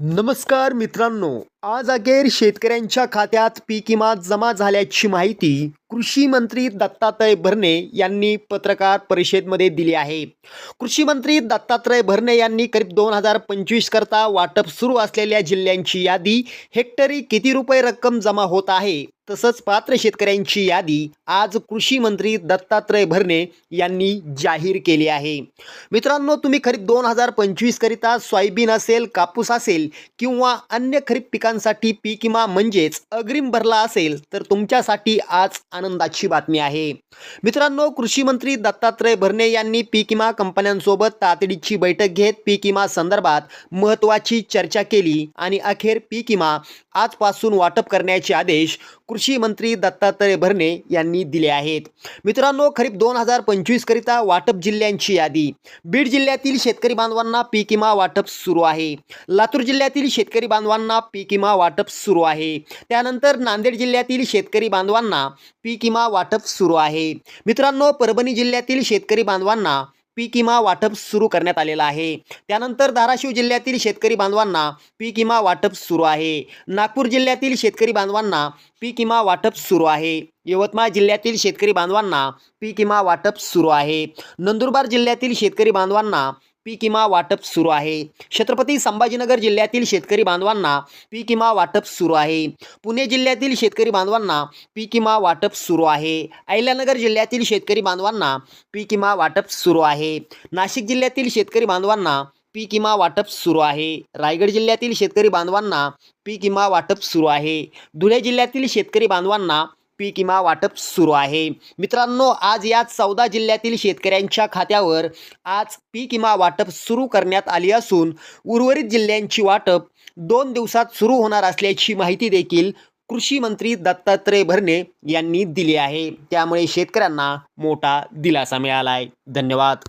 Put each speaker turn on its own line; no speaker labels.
नमस्कार मित्रांनो आज अखेर शेतकऱ्यांच्या खात्यात पीक विमा जमा झाल्याची माहिती कृषी मंत्री दत्तात्रय भरणे यांनी पत्रकार परिषदेमध्ये दिली आहे. कृषी मंत्री दत्तात्रय भरणे यांनी करीब दोन हजार पंचवीस करता वाटप सुरू असलेल्या जिल्ह्यांची यादी हेक्टरी किती रुपये रक्कम जमा होत आहे? तसंच पात्र शेतकऱ्यांची यादी आज कृषी मंत्री दत्तात्रय भरणे यांनी जाहीर केली आहे. मित्रांनो तुम्ही खरीप दोन हजार पंचवीस करिता सोयाबीन असेल कापूस असेल किंवा अन्य खरीप पिकांसाठी पीक विमा म्हणजेच अग्रिम भरला असेल तर तुमच्यासाठी आज आनंदाची बातमी आहे. मित्रांनो कृषी मंत्री दत्तात्रय भरणे यांनी पीक विमा कंपन्यांसोबत तातडीची बैठक घेत पीक विमा संदर्भात महत्त्वाची चर्चा केली आणि अखेर पीक विमा आजपासून वाटप करण्याचे आदेश कृषी मंत्री दत्तात्रय भरणे यांनी दिले आहेत. मित्रांनो खरीप दोन हजार पंचवीस करिता वाटप जिल्ह्यांची यादी. बीड जिल्ह्यातील शेतकरी बांधवांना पीक विमा वाटप सुरू आहे. लातूर जिल्ह्यातील शेतकरी बांधवांना पीक विमा वाटप सुरू आहे. त्यानंतर नांदेड जिल्ह्यातील शेतकरी बांधवांना पीक विमा वाटप सुरू आहे. मित्रांनो परभणी जिल्ह्यातील शेतकरी बांधवांना पीक विमा वाटप सुरू करण्यात आलेलं आहे. त्यानंतर धाराशिव जिल्ह्यातील शेतकरी बांधवांना पीक विमा वाटप सुरू आहे. नागपूर जिल्ह्यातील शेतकरी बांधवांना पीक विमा वाटप सुरू आहे. यवतमाळ जिल्ह्यातील शेतकरी बांधवांना पीक विमा वाटप सुरू आहे. नंदुरबार जिल्ह्यातील शेतकरी बांधवांना पीक विमा वाटप सुरू आहे. छत्रपती संभाजीनगर जिल्ह्यातील शेतकरी बांधवांना पीक विमा वाटप सुरू आहे. पुणे जिल्ह्यातील शेतकरी बांधवांना पीक विमा वाटप सुरू आहे. अहिल्यानगर जिल्ह्यातील शेतकरी बांधवांना पीक विमा वाटप सुरू आहे. नाशिक जिल्ह्यातील शेतकरी बांधवांना पीक विमा वाटप सुरू आहे. रायगड जिल्ह्यातील शेतकरी बांधवांना पीक विमा वाटप सुरू आहे. धुळे जिल्ह्यातील शेतकरी बांधवांना पीक विमा वाटप सुरू आहे. मित्रांनो आज या चौदा जिल्ह्यातील शेतकऱ्यांच्या खात्यावर आज पीक विमा वाटप सुरू करण्यात आली असून उर्वरित जिल्ह्यांची वाटप दोन दिवसात सुरू होणार असल्याची माहिती देखील कृषी मंत्री दत्तात्रय भरणे यांनी दिली आहे. त्यामुळे शेतकऱ्यांना मोठा दिलासा मिळाला आहे धन्यवाद.